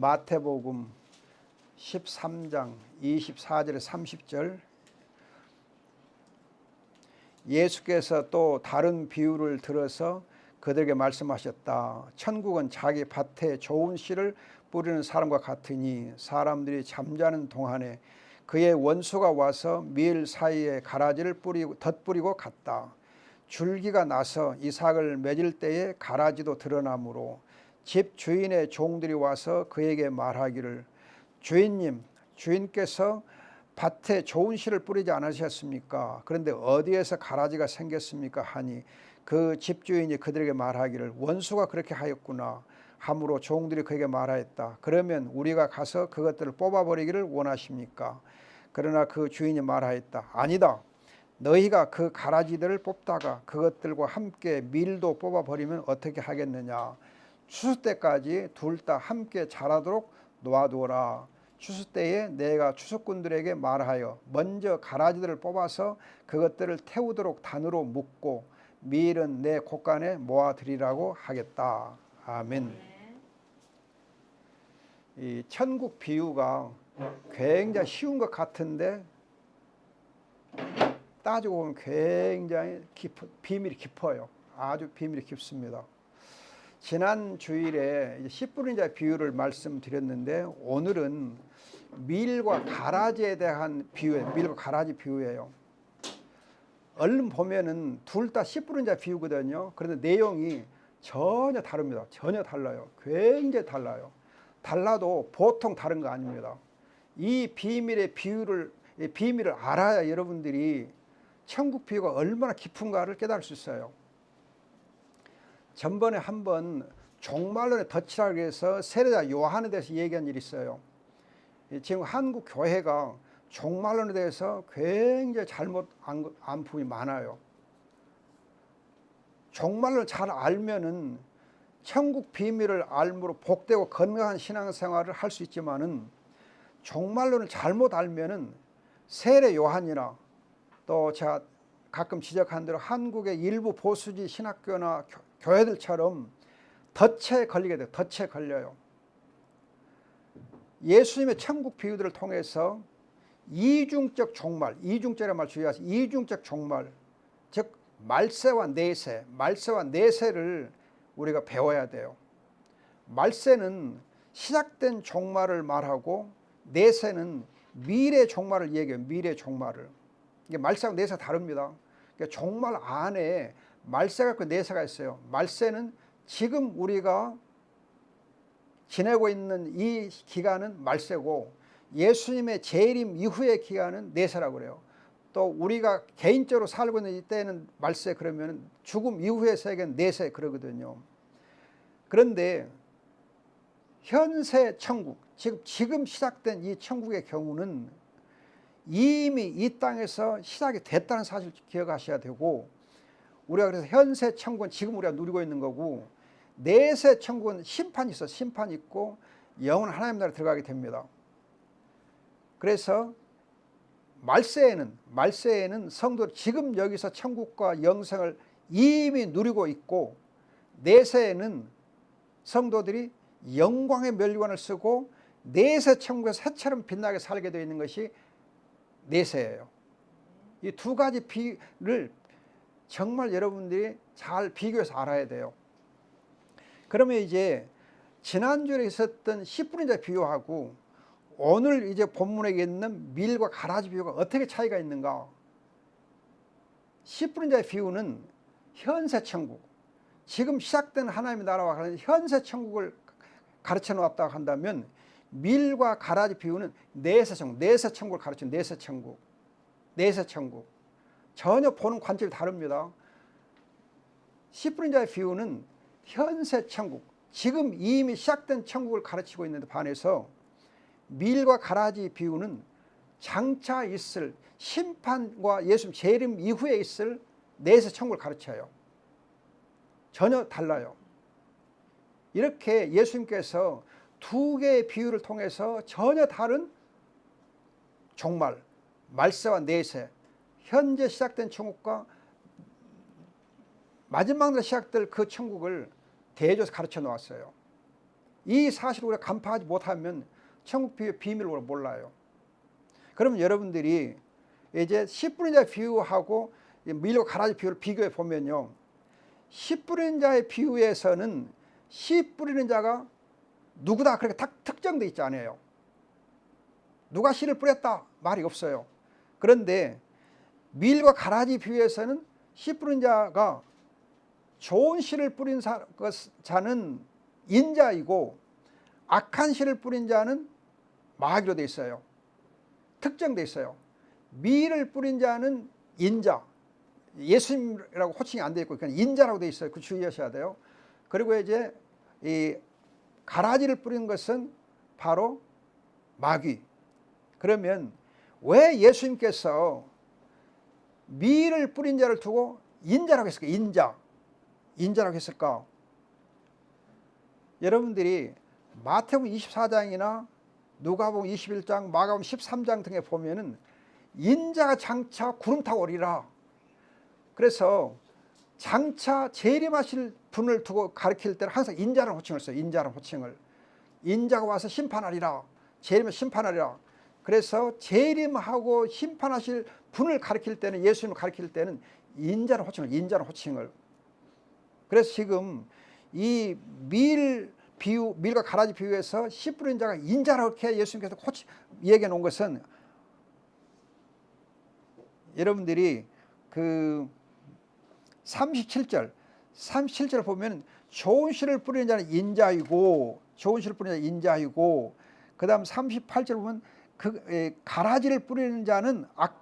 마태복음 13장 24절에 30절 예수께서 또 다른 비유를 들어서 그들에게 말씀하셨다. 천국은 자기 밭에 좋은 씨를 뿌리는 사람과 같으니 사람들이 잠자는 동안에 그의 원수가 와서 밀 사이에 가라지를 뿌리고 덧뿌리고 갔다. 줄기가 나서 이삭을 맺을 때에 가라지도 드러나므로 집 주인의 종들이 와서 그에게 말하기를 주인님 주인께서 밭에 좋은 씨를 뿌리지 않으셨습니까? 그런데 어디에서 가라지가 생겼습니까? 하니 그 집주인이 그들에게 말하기를 원수가 그렇게 하였구나. 함으로 종들이 그에게 말하였다. 그러면 우리가 가서 그것들을 뽑아버리기를 원하십니까? 그러나 그 주인이 말하였다. 아니다. 너희가 그 가라지들을 뽑다가 그것들과 함께 밀도 뽑아버리면 어떻게 하겠느냐? 추수 때까지 둘 다 함께 자라도록 놓아두어라. 추수 때에 내가 추수꾼들에게 말하여 먼저 가라지들을 뽑아서 그것들을 태우도록 단으로 묶고 밀은 내 곳간에 모아드리라고 하겠다. 아멘. 이 천국 비유가 굉장히 쉬운 것 같은데 따지고 보면 굉장히 깊, 비밀이 깊어요. 아주 비밀이 깊습니다. 지난 주일에 10분인자 비유를 말씀드렸는데 오늘은 밀과 가라지에 대한 비유예요. 밀과 가라지 비유예요. 얼른 보면은 둘 다 10분인자 비유거든요. 그런데 내용이 전혀 다릅니다. 전혀 달라요. 굉장히 달라요. 달라도 보통 다른 거 아닙니다. 이 비밀의 비유를 이 비밀을 알아야 여러분들이 천국 비유가 얼마나 깊은가를 깨달을 수 있어요. 전번에 한번 종말론의 덫이라고 해서 세례자 요한에 대해서 얘기한 일이 있어요. 지금 한국 교회가 종말론에 대해서 굉장히 잘못 안, 안 부분이 많아요. 종말론을 잘 알면은 천국 비밀을 알므로 복되고 건강한 신앙생활을 할 수 있지만은 종말론을 잘못 알면은 세례 요한이나 또 제가 가끔 지적한 대로 한국의 일부 보수지 신학교나 교, 회들처럼 덫에 걸리게 돼요. 덫에 걸려요. 예수님의 천국 비유들을 통해서 이중적 종말, 이중적이라는 말 주의하세요. 이중적 종말, 즉 말세와 내세, 말세와 내세를 우리가 배워야 돼요. 말세는 시작된 종말을 말하고 내세는 미래 종말을 얘기해요. 미래 종말을. 이게 말세하고 내세가 다릅니다. 그러니까 종말 안에 말세가 있고 내세가 있어요. 말세는 지금 우리가 지내고 있는 이 기간은 말세고 예수님의 재림 이후의 기간은 내세라고 그래요. 또 우리가 개인적으로 살고 있는 이때는 말세 그러면 죽음 이후의 세계는 내세 그러거든요. 그런데 현세 천국, 지금 지금 시작된 이 천국의 경우는 이미 이 땅에서 시작이 됐다는 사실 기억하셔야 되고 우리가 그래서 현세 천국은 지금 우리가 누리고 있는 거고 내세 천국은 심판이 있어 심판이 있고 영원 하나님 나라에 들어가게 됩니다. 그래서 말세에는 말세에는 성도 지금 여기서 천국과 영생을 이미 누리고 있고 내세에는 성도들이 영광의 멸관을 쓰고 내세 천국에서 새처럼 빛나게 살게 되어 있는 것이 내세예요. 이 두 가지 비를 정말 여러분들이 잘 비교해서 알아야 돼요. 그러면 이제 지난주에 있었던 10분의 비유하고 오늘 이제 본문에 있는 밀과 가라지 비유가 어떻게 차이가 있는가? 10분의 비유는 현세 천국, 지금 시작된 하나님의 나라와 관련 현세 천국을 가르쳐 놓았다 한다면 밀과 가라지 비유는 내세 천국, 내세 천국을 가르치는 내세 천국, 내세 천국. 전혀 보는 관점이 다릅니다. 10분의 비유는 현세 천국, 지금 이미 시작된 천국을 가르치고 있는데 반해서 밀과 가라지 비유는 장차 있을 심판과 예수님 재림 이후에 있을 내세 천국을 가르쳐요. 전혀 달라요. 이렇게 예수님께서 두 개의 비유를 통해서 전혀 다른 종말, 말세와 내세, 현재 시작된 천국과 마지막으로 시작될 그 천국을 대조해서 가르쳐 놓았어요. 이 사실을 우리가 간파하지 못하면 천국 비밀을 몰라요. 그러면 여러분들이 이제 10분의 자 비유하고 밀고 가라지 비유를 비교해 보면요. 10분의 자의 비유에서는 씨 뿌리는 자가 누구다 그렇게 딱 특정돼 있지 않아요. 누가 씨를 뿌렸다 말이 없어요. 그런데 밀과 가라지 비유에서는 씨 뿌린 자가 좋은 씨를 뿌린 사, 그 자는 인자이고 악한 씨를 뿌린 자는 마귀로 돼 있어요. 특정돼 있어요. 미를 뿌린 자는 인자, 예수님이라고 호칭이 안 돼 있고 그냥 인자라고 돼 있어요. 그 주의하셔야 돼요. 그리고 이제 이 가라지를 뿌린 것은 바로 마귀. 그러면 왜 예수님께서 미를 뿌린 자를 두고 인자라고 했을까? 인자. 인자라고 했을까? 여러분들이 마태복음 24장이나 누가복음 21장, 마가복음 13장 등에 보면은 인자가 장차 구름 타고 오리라. 그래서 장차 재림하실 분을 두고 가르칠 때는 항상 인자라는 호칭을 써요. 인자라는 호칭을. 인자가 와서 심판하리라. 재림에 심판하리라. 그래서 재림하고 심판하실 분을 가르칠 때는 예수님을 가르칠 때는 인자라는 호칭을 인자라는 호칭을. 그래서 지금 이 밀 비유 밀과 가라지 비유에서 씨 뿌린 자가 인자라고 이렇게 예수님께서 호칭 얘기해 놓은 것은 여러분들이 그 37절 37절 보면 좋은 씨를 뿌리는 자는 인자이고 좋은 씨를 뿌리는 자는 인자이고 그다음 38절 보면 그 에, 가라지를 뿌리는 자는 악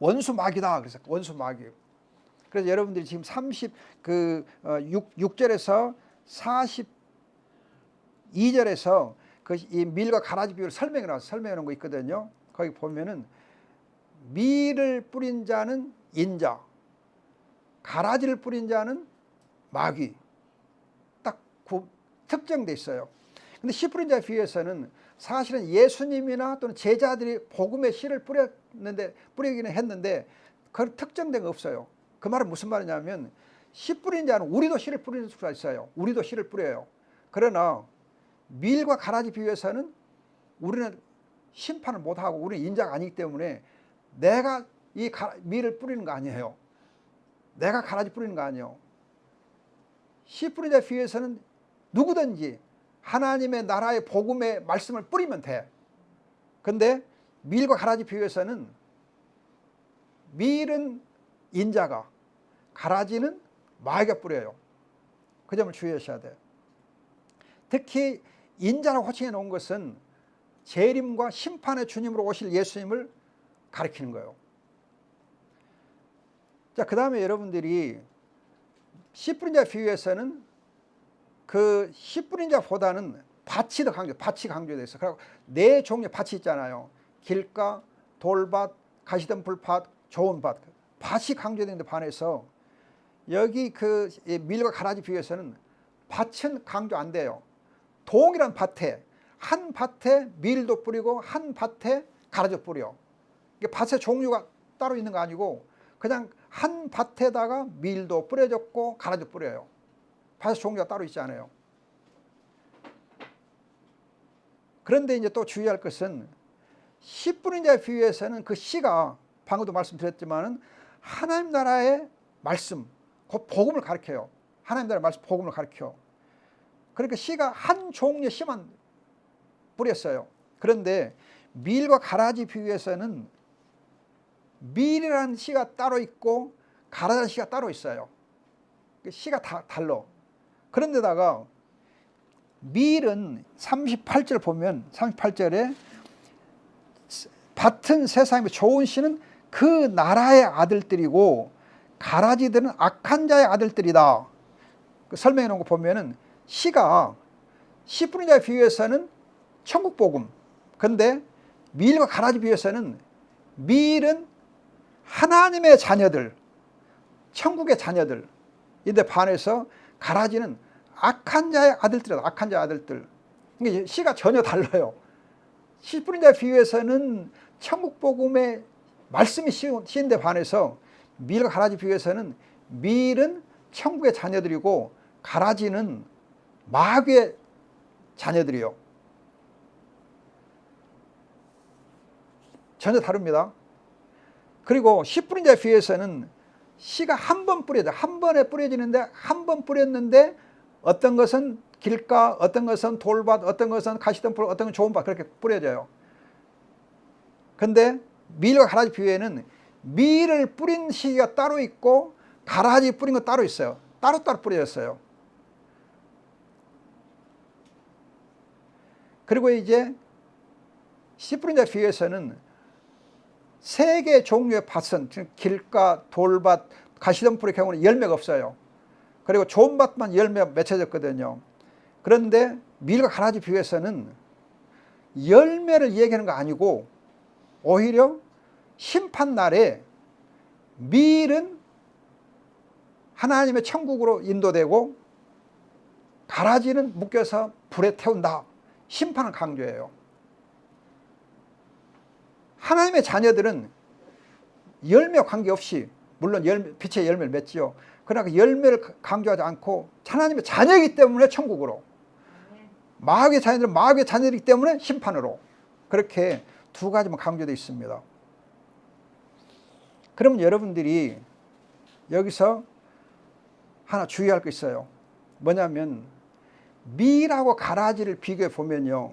원수 마귀다. 그래서 원수 마귀 그래서 여러분들이 지금 30그 어, 6, 6절에서 42절에서 그 이 밀과 가라지 비유를 설명해 놨어 설명해 놓은 거 있거든요. 거기 보면은 밀을 뿌린 자는 인자 가라지를 뿌린 자는 마귀. 딱 구, 특정돼 있어요. 근데 씨 뿌린 자 비유에서는 사실은 예수님이나 또는 제자들이 복음의 씨를 뿌 렸는데 뿌리기는 했는데 그 특정된 거 없어요. 그 말은 무슨 말이냐면 씨 뿌린 자는 우리도 씨를 뿌릴 수가 있어요. 우리도 씨를 뿌려요. 그러나 밀과 가라지 비유에서는 우리는 심판을 못 하고 우리는 인자가 아니기 때문에 내가 이 밀을 뿌리는 거 아니에요. 내가 가라지 뿌리는 거 아니에요. 씨 뿌린 자 비유에서는 누구든지 하나님의 나라의 복음의 말씀을 뿌리면 돼. 근데 밀과 가라지 비유에서는 밀은 인자가 가라지는 마귀가 뿌려요. 그 점을 주의하셔야 돼요. 특히 인자라고 호칭해 놓은 것은 재림과 심판의 주님으로 오실 예수님을 가리키는 거예요. 자, 그 다음에 여러분들이 씨 뿌린 자 비유에서는 그 씨 뿌린 자보다는 밭이 더 강조, 밭이 강조되어 있어. 그리고 네 종류 밭이 있잖아요. 길가, 돌밭, 가시덤 불밭, 좋은 밭. 밭이 강조되는데 반해서 여기 그 밀과 가라지 비유에서는 밭은 강조 안 돼요. 동일한 밭에 한 밭에 밀도 뿌리고 한 밭에 가라지 뿌려. 이게 밭의 종류가 따로 있는 거 아니고 그냥 한 밭에다가 밀도 뿌려졌고 가라지 뿌려요. 밭의 종류가 따로 있지 않아요. 그런데 이제 또 주의할 것은 씨 뿌린 자에 비유해서는 그 씨가 방금도 말씀드렸지만은 하나님 나라의 말씀, 곧 복음을 가르쳐요. 하나님 나라의 말씀, 복음을 가르쳐. 그러니까 씨가 한 종류의 씨만 뿌렸어요. 그런데 밀과 가라지 비유에서는 밀이라는 씨가 따로 있고 가라라는 씨가 따로 있어요. 그 씨가 다 달라. 그런데다가 밀은 38절 보면 38절에 밭은 세상에 좋은 씨는 그 나라의 아들들이고 가라지들은 악한 자의 아들들이다. 그 설명해 놓은 거 보면은 씨가 씨 뿌린 자에 비유해서는 천국 복음. 근데 밀과 가라지 비유해서는 밀은 하나님의 자녀들, 천국의 자녀들. 인데 반해서 가라지는 악한 자의 아들들이다. 악한 자의 아들들. 이게 시가 전혀 달라요. 시 뿌린 자 비유에서는 천국 복음의 말씀이 시인데 반해서 밀과 가라지 비유에서는 밀은 천국의 자녀들이고 가라지는 마귀의 자녀들이요. 전혀 다릅니다. 그리고 씨 뿌린 자에 비해서는 씨가 한 번 뿌려져 한 번에 뿌려지는데 한 번 뿌렸는데 어떤 것은 길가, 어떤 것은 돌밭, 어떤 것은 가시덤불, 어떤 건 좋은 밭 그렇게 뿌려져요. 근데 밀과 가라지 비유에는 밀을 뿌린 시기가 따로 있고 가라지 뿌린 거 따로 있어요. 따로따로 뿌려졌어요. 그리고 이제 씨 뿌린 자 비유에서는 세 개 종류의 밭은 즉 길가, 돌밭, 가시덤불의 경우는 열매가 없어요. 그리고 좋은 밭만 열매가 맺혀졌거든요. 그런데 밀과 가라지 비유에서는 열매를 얘기하는 거 아니고 오히려 심판 날에 밀은 하나님의 천국으로 인도되고 가라지는 묶여서 불에 태운다. 심판을 강조해요. 하나님의 자녀들은 열매와 관계없이 물론 열매, 빛의 열매를 맺지요. 그러나 그 열매를 강조하지 않고 하나님의 자녀이기 때문에 천국으로 마귀의 자녀들은 마귀의 자녀이기 때문에 심판으로 그렇게 두 가지만 강조되어 있습니다. 그러면 여러분들이 여기서 하나 주의할 거 있어요. 뭐냐면 밀하고 가라지를 비교해 보면요.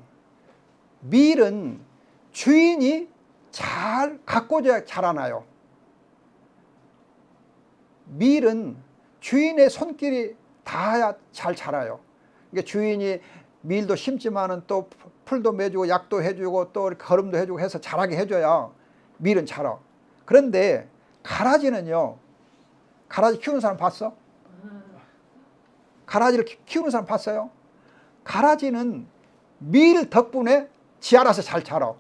밀은 주인이 잘 가꿔줘야 자라나요. 밀은 주인의 손길이 닿아야 잘 자라요. 그러니까 주인이 밀도 심지만은 또 풀도 매주고 약도 해주고 또 거름도 해주고 해서 자라게 해줘야 밀은 자라. 그런데 가라지는요. 가라지 키우는 사람 봤어? 가라지를 키우는 사람 봤어요? 가라지는 밀 덕분에 지 알아서 잘 자라.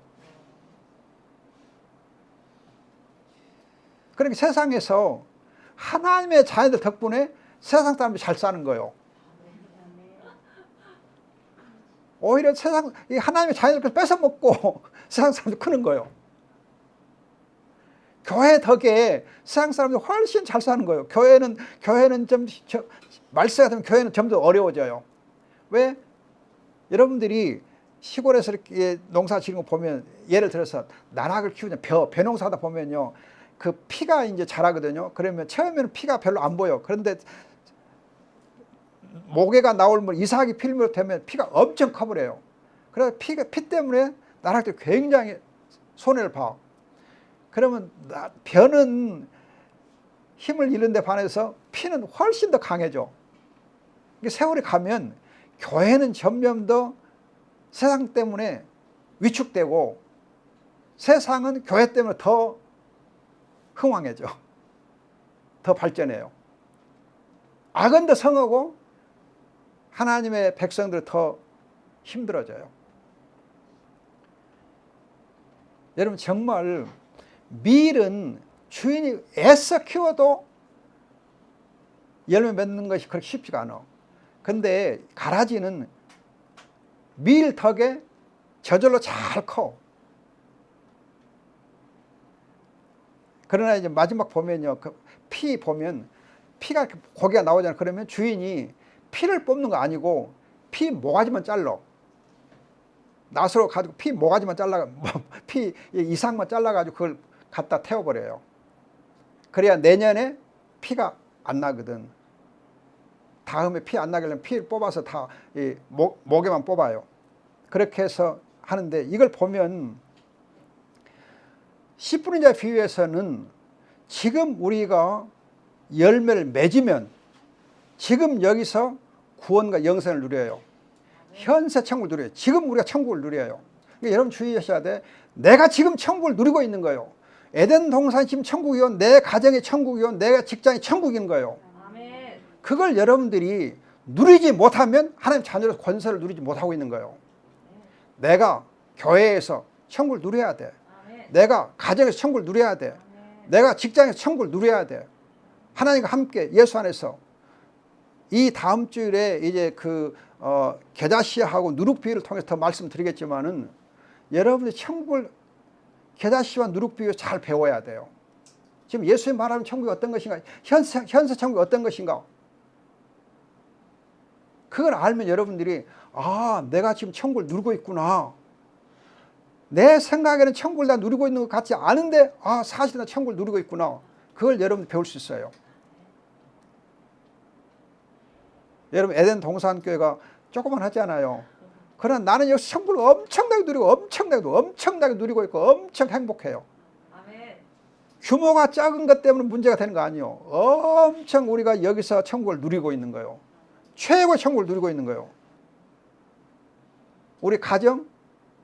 그러니까 세상에서 하나님의 자녀들 덕분에 세상 사람들이 잘 사는 거예요. 오히려 세상 이 하나님의 자녀들 뺏어 먹고 세상 사람들 크는 거예요. 교회 덕에 세상 사람들이 훨씬 잘 사는 거예요. 교회는 교회는 좀 저, 말세가 되면 교회는 점점 어려워져요. 왜? 여러분들이 시골에서 이렇게 농사 지는 거 보면 예를 들어서 나락을 키우냐 벼 벼 농사다 보면요 그 피가 이제 자라거든요. 그러면 처음에는 피가 별로 안 보여. 그런데 모개가 나올 물 이삭이 필면 되면 피가 엄청 커버려요. 그래서 피가 피 때문에 때 굉장히 손해를 봐. 그러면 나, 벼는 힘을 잃는 데 반해서 피는 훨씬 더 강해져. 세월이 가면 교회는 점점 더 세상 때문에 위축되고 세상은 교회 때문에 더 흥왕해져. 더 발전해요. 악은 더 성하고 하나님의 백성들 더 힘들어져요. 여러분 정말 밀은 주인이 애써 키워도 열매 맺는 것이 그렇게 쉽지가 않아. 근데 가라지는 밀 덕에 저절로 잘 커. 그러나 이제 마지막 보면요. 그 피 보면 피가 고기가 나오잖아요. 그러면 주인이 피를 뽑는 거 아니고 피 모가지만 잘라. 낫으로 가지고 피 모가지만 잘라, 뭐, 피 이상만 잘라가지고 그걸 갖다 태워버려요. 그래야 내년에 피가 안 나거든. 다음에 피안 하면 피를 뽑아서 다 목, 목에만 뽑아요. 그렇게 해서 하는데 이걸 보면 씨 뿌린 자 비유에서는 지금 우리가 열매를 맺으면 지금 여기서 구원과 영생을 누려요. 현세 천국을 누려요. 지금 우리가 천국을 누려요. 그러니까 여러분 주의하셔야 돼. 내가 지금 천국을 누리고 있는 거예요. 에덴 동산 지금 천국이요. 내 가정이 천국이요. 내 직장이 천국인 거예요. 그걸 여러분들이 누리지 못하면 하나님 자녀로 권세를 누리지 못하고 있는 거예요. 내가 교회에서 천국을 누려야 돼. 내가 가정에서 천국을 누려야 돼. 내가 직장에서 천국을 누려야 돼. 하나님과 함께 예수 안에서 이 다음 주일에 이제 그 어, 계자시하고 누룩비유를 통해서 더 말씀드리겠지만은 여러분이 천국을 계자시와 누룩비유 잘 배워야 돼요. 지금 예수의 말하는 천국이 어떤 것인가? 현세, 현세 천국이 어떤 것인가? 그걸 알면 여러분들이 아 내가 지금 천국을 누리고 있구나. 내 생각에는 천국을 다 누리고 있는 것 같지 않은데 아 사실 나 천국을 누리고 있구나. 그걸 여러분 배울 수 있어요. 여러분 에덴 동산교회가 조그만 하잖아요. 그러나 나는 여기서 천국을 엄청나게 누리고 엄청나게 누리고 엄청나게 누리고 있고 엄청 행복해요. 아멘. 규모가 작은 것 때문에 문제가 되는 거 아니에요. 엄청 우리가 여기서 천국을 누리고 있는 거예요. 최고의 천국을 누리고 있는 거예요. 우리 가정,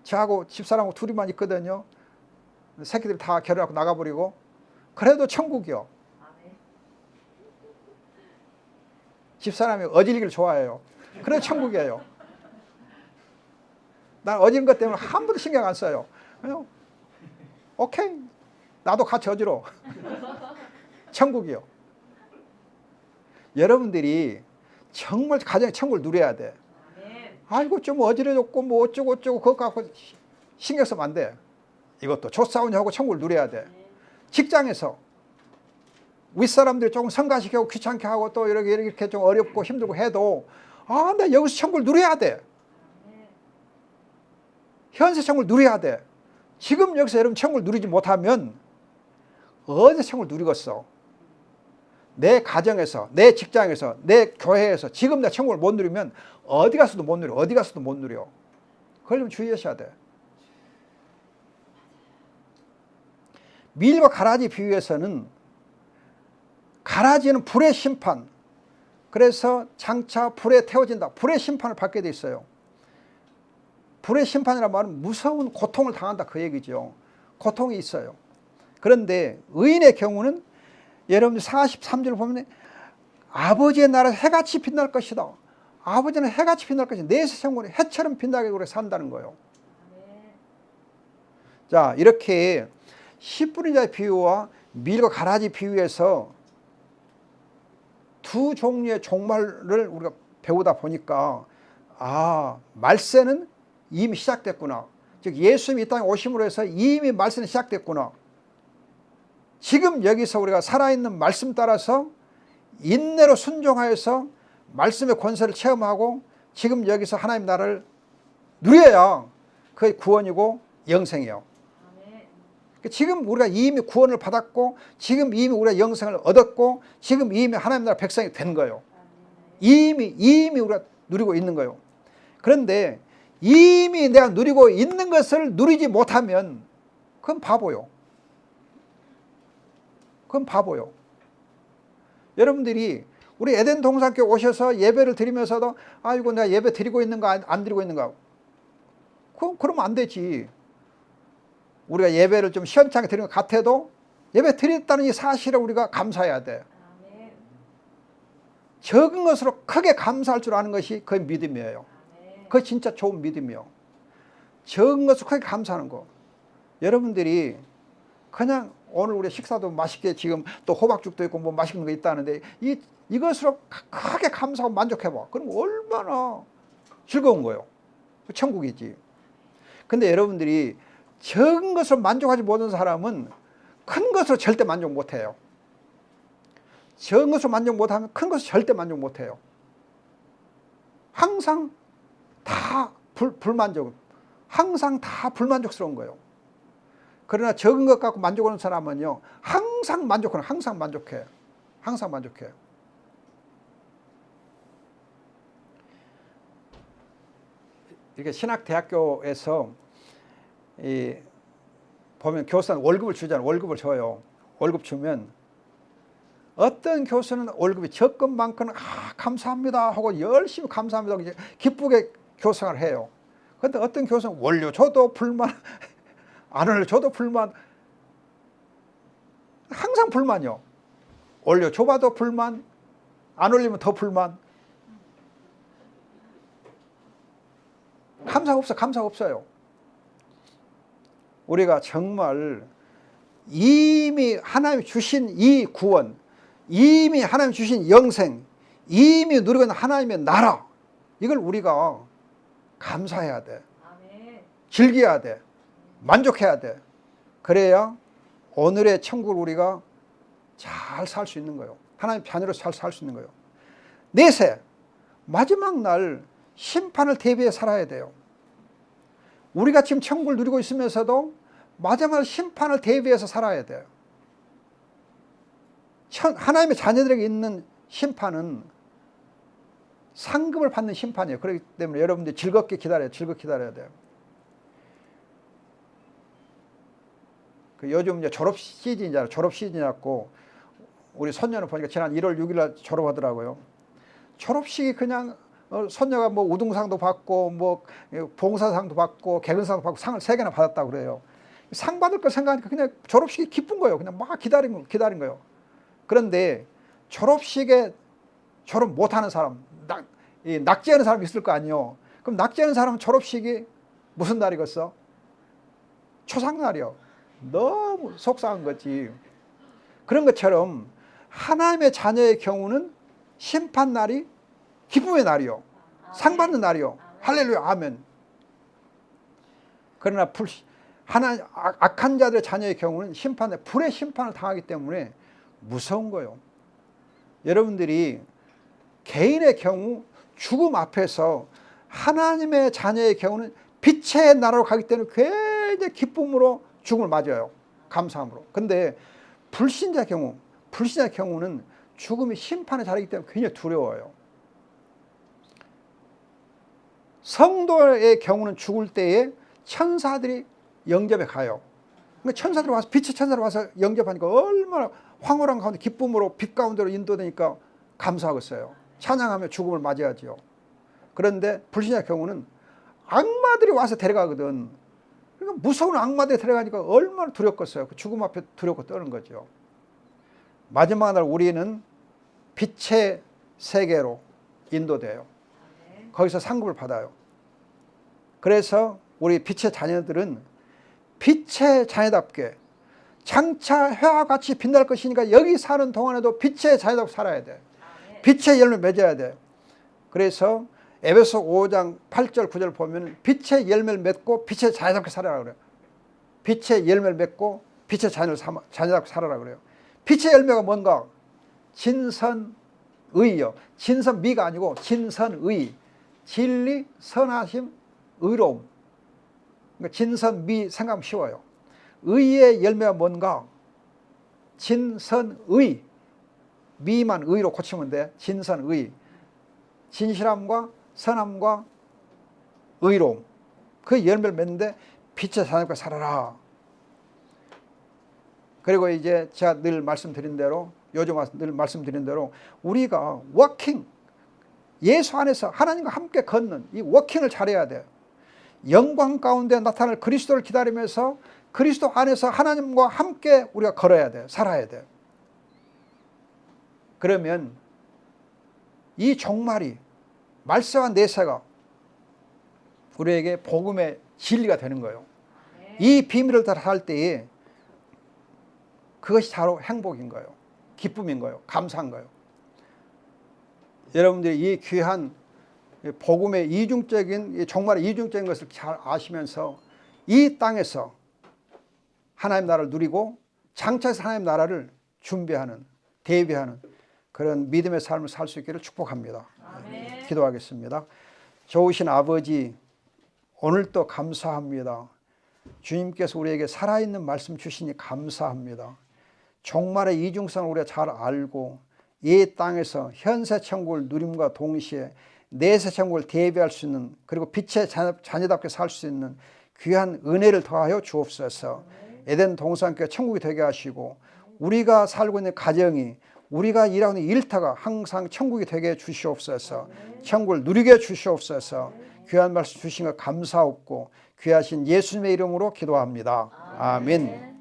저하고 집사람하고 둘이만 있거든요. 새끼들이 다 결혼하고 나가버리고. 그래도 천국이요. 아멘. 집사람이 어질리기를 좋아해요. 그래 천국이에요. 난 어지른 것 때문에 한 번도 신경 안 써요. 오케이. 나도 같이 어지러. 천국이요. 여러분들이 정말 가정의 천국을 누려야 돼. 아이고 좀 어지러졌고 뭐 어쩌고 어쩌고 그거 갖고 신경 쓰면 안 돼. 이것도 조싸우냐고 천국을 누려야 돼. 직장에서 윗사람들이 조금 성가시키고 귀찮게 하고 또 이렇게 이렇게 좀 어렵고 힘들고 해도 아, 나 여기서 천국을 누려야 돼. 현세 천국을 누려야 돼. 지금 여기서 여러분 천국을 누리지 못하면 어디서 천국을 누리겠어? 내 가정에서, 내 직장에서, 내 교회에서 지금 내 천국을 못 누리면 어디 가서도 못 누려. 어디 가서도 못 누려. 그걸 좀 주의하셔야 돼. 밀과 가라지 비유에서는 가라지는 불의 심판. 그래서 장차 불에 태워진다. 불의 심판을 받게 돼 있어요. 불의 심판이란 말은 무서운 고통을 당한다 그 얘기죠. 고통이 있어요. 그런데 의인의 경우는 여러분들 43절 보면 아버지의 나라 해같이 빛날 것이다. 아버지는 해같이 빛날 것이다. 내 세상으로 해처럼 빛나게 우리 산다는 거예요. 자 이렇게 씨 뿌린 자의 비유와 밀과 가라지 비유에서 두 종류의 종말을 우리가 배우다 보니까 아 말세는 이미 시작됐구나. 즉 예수님이 이 땅에 오심으로 해서 이미 말세는 시작됐구나. 지금 여기서 우리가 살아있는 말씀 따라서 인내로 순종하여서 말씀의 권세를 체험하고 지금 여기서 하나님 나라를 누려야 그게 구원이고 영생이에요. 그러니까 지금 우리가 이미 구원을 받았고 지금 이미 우리가 영생을 얻었고 지금 이미 하나님 나라 백성이 된 거예요. 이미 이미 우리가 누리고 있는 거예요. 그런데 이미 내가 누리고 있는 것을 누리지 못하면 그건 바보요. 그건 바보요. 여러분들이 우리 에덴 동산교 오셔서 예배를 드리면서도 아이고 내가 예배 드리고 있는가 안- 안 드리고 있는가 그럼 그러면 안 되지. 우리가 예배를 좀 시원찮게 드리는 것 같아도 예배 드렸다는 이 사실을 우리가 감사해야 돼. 아멘. 적은 것으로 크게 감사할 줄 아는 것이 그 믿음이에요. 그게 진짜 좋은 믿음이요. 적은 것으로 크게 감사하는 거. 여러분들이 그냥 오늘 우리 식사도 맛있게 지금 또 호박죽도 있고 뭐 맛있는 거 있다는데 이 이것으로 크게 감사하고 만족해봐. 그럼 얼마나 즐거운 거예요. 천국이지. 근데 여러분들이 적은 것으로 만족하지 못한 사람은 큰 것으로 절대 만족 못해요. 적은 것으로 만족 못하면 큰 것으로 절대 만족 못해요. 항상 다 불, 불만족, 항상 다 불만족스러운 거예요. 그러나 적은 것 갖고 만족하는 사람은요, 항상 만족하는, 항상 만족해. 항상 만족해. 이렇게 신학대학교에서 이 보면 교사는 월급을 주잖아요. 월급을 줘요. 월급 주면 어떤 교수는 월급이 적금 많거나 아, 감사합니다 하고 열심히 감사합니다 하고 기쁘게 교생을 해요. 근데 어떤 교수는 원료 줘도 불만 안 올려줘도 불만 항상 불만이요. 올려 줘봐도 불만 안 올리면 더 불만 감사가 없어 감사가 없어요. 우리가 정말 이미 하나님이 주신 이 구원, 이미 하나님이 주신 영생, 이미 누리고 있는 하나님의 나라, 이걸 우리가 감사해야 돼. 즐겨야 돼. 만족해야 돼. 그래야 오늘의 천국을 우리가 잘 살 수 있는 거예요. 하나님 자녀로 잘 살 수 있는 거예요. 넷째, 마지막 날 심판을 대비해 살아야 돼요. 우리가 지금 천국을 누리고 있으면서도 마지막 심판을 대비해서 살아야 돼요. 천- 하나님의 자녀들에게 있는 심판은 상급을 받는 심판이에요. 그렇기 때문에 여러분들 즐겁게 기다려요. 즐겁게 기다려야 돼요. 그 요즘 이제 졸업 시즌이잖아요. 졸업 시즌이었고 우리 손녀는 보니까 지난 1월 6일 날 졸업하더라고요. 졸업식이 그냥 어, 손녀가 뭐 우등상도 받고 뭐 봉사상도 받고 개근상도 받고 상을 세 개나 받았다고 그래요. 상 받을 거 생각하니까 그냥 졸업식이 기쁜 거예요. 그냥 막 기다린 거 기다린 거예요. 그런데 졸업식에 졸업 못하는 사람, 낙, 이 낙제하는 사람이 있을 거 아니에요. 그럼 낙제하는 사람은 졸업식이 무슨 날이겠어? 초상날이요. 너무 속상한 거지. 그런 것처럼 하나님의 자녀의 경우는 심판 날이 기쁨의 날이요. 상 받는 날이요. 할렐루야, 아멘. 그러나 불, 하나 악- 악한 자들의 자녀의 경우는 심판에 불의 심판을 당하기 때문에 무서운 거예요. 여러분들이 개인의 경우 죽음 앞에서 하나님의 자녀의 경우는 빛의 나라로 가기 때문에 굉장히 기쁨으로 죽음을 맞아요. 감사함으로. 근데 불신자의 경우, 불신자의 경우는 죽음이 심판의 자리이기 때문에 굉장히 두려워요. 성도의 경우는 죽을 때에 천사들이 영접에 가요. 천사들이 와서 빛의 천사들이 와서 영접하니까 얼마나 황홀한 가운데 기쁨으로 빛 가운데로 인도되니까 감사하겠어요. 찬양하며 죽음을 맞이하지요. 그런데 불신자의 경우는 악마들이 와서 데려가거든. 그러니까 무서운 악마들이 데려가니까 얼마나 두렵겠어요. 그 죽음 앞에 두렵고 떠는 거죠. 마지막 날 우리는 빛의 세계로 인도돼요. 거기서 상급을 받아요. 그래서 우리 빛의 자녀들은 빛의 자녀답게 장차 해와 같이 빛날 것이니까 여기 사는 동안에도 빛의 자녀답게 살아야 돼. 빛의 열매 맺어야 돼. 그래서 에베소 5장 8절 9절 보면 빛의 열매를 맺고 빛의 자녀답게 살아라 그래요. 빛의 열매를 맺고 빛의 자녀를 삼아, 자녀답게 살아라 그래요. 빛의 열매가 뭔가? 진선의요. 진선미가 아니고 진선의. 진리, 선하심, 의로움. 그러니까 진선 미 생각하면 쉬워요. 의의 열매가 뭔가? 진선 의. 미만 의로 고치면 돼. 진선 의. 진실함과 선함과 의로움. 그 열매를 맺는데 빛의 자녀과 살아라. 그리고 이제 제가 늘 말씀드린 대로 요즘 와서 늘 말씀드린 대로 우리가 워킹 예수 안에서 하나님과 함께 걷는 이 워킹을 잘해야 돼요. 영광 가운데 나타날 그리스도를 기다리면서 그리스도 안에서 하나님과 함께 우리가 걸어야 돼요. 살아야 돼요. 그러면 이 종말이 말세와 내세가 우리에게 복음의 진리가 되는 거예요. 이 비밀을 다할 때에 그것이 바로 행복인 거예요. 기쁨인 거예요. 감사한 거예요. 여러분들이 이 귀한 복음의 이중적인 이 정말 이중적인 것을 잘 아시면서 이 땅에서 하나님 나라를 누리고 장차에서 하나님 나라를 준비하는 대비하는 그런 믿음의 삶을 살 수 있기를 축복합니다. 아멘. 기도하겠습니다. 좋으신 아버지 오늘도 감사합니다. 주님께서 우리에게 살아있는 말씀 주시니 감사합니다. 종말의 이중성을 우리가 잘 알고 이 땅에서 현세 천국을 누림과 동시에 내세 천국을 대비할 수 있는 그리고 빛의 자녀, 자녀 답게 살 수 있는 귀한 은혜를 더하여 주옵소서. 에덴 동산께 천국이 되게 하시고 우리가 살고 있는 가정이 우리가 일하고 있는 일터가 항상 천국이 되게 해 주시옵소서. 천국을 누리게 해 주시옵소서. 귀한 말씀 주신 것 감사없고 귀하신 예수님의 이름으로 기도합니다. 아멘.